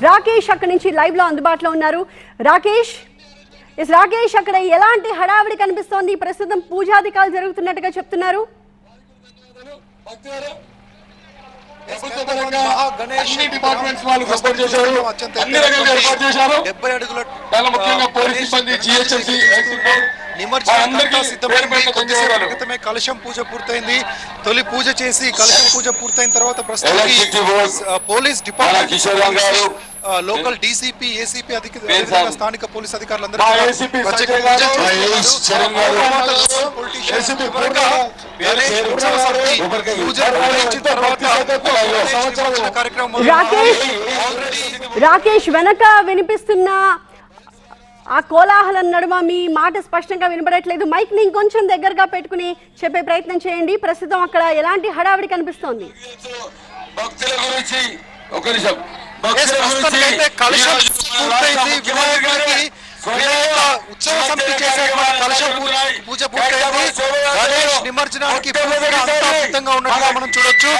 రాకేష్ అక్కడి నుంచి లైవ్లో అందుబాటులో ఉన్నారు. రాకేష్ ఎస్ రాకేష్ అక్కడ ఎలాంటి హడావిడి కనిపిస్తోంది? ప్రస్తుతం పూజాధికాలు జరుగుతున్నట్టుగా చెప్తున్నారు. క్రితమే కలశం పూజ పూర్తయింది. తొలి పూజ చేసి కలశం పూజ పూర్తయిన తర్వాత ఆ, police department local DCP ACP అధిక పేరు అదేవిధంగా సార్. స్థానిక పోలీస్ అధికారులందరూ రాకేష్ వెనక వినిపిస్తున్న ఆ కోలాహలం నడుమ మీ మాట స్పష్టంగా వినబడట్లేదు. మైక్ని ఇంకొంచెం దగ్గరగా పెట్టుకుని చెప్పే ప్రయత్నం చేయండి. ప్రస్తుతం అక్కడ ఎలాంటి హడావిడి కనిపిస్తోంది? భక్తుల గురించి ఒక నిమిషం. కలశం ఈరోజు పూర్తయింది. రాష్ట్ర ముఖ్యమంత్రి వినాయకుడికి వినాయక ఉత్సవ సమితి చేసేటువంటి కలశం పూజ పూజ పూర్తయింది. గణేష్ నిమజ్జనానికి పూర్తిగా అంతా సిద్ధంగా ఉన్నట్టుగా మనం చూడొచ్చు.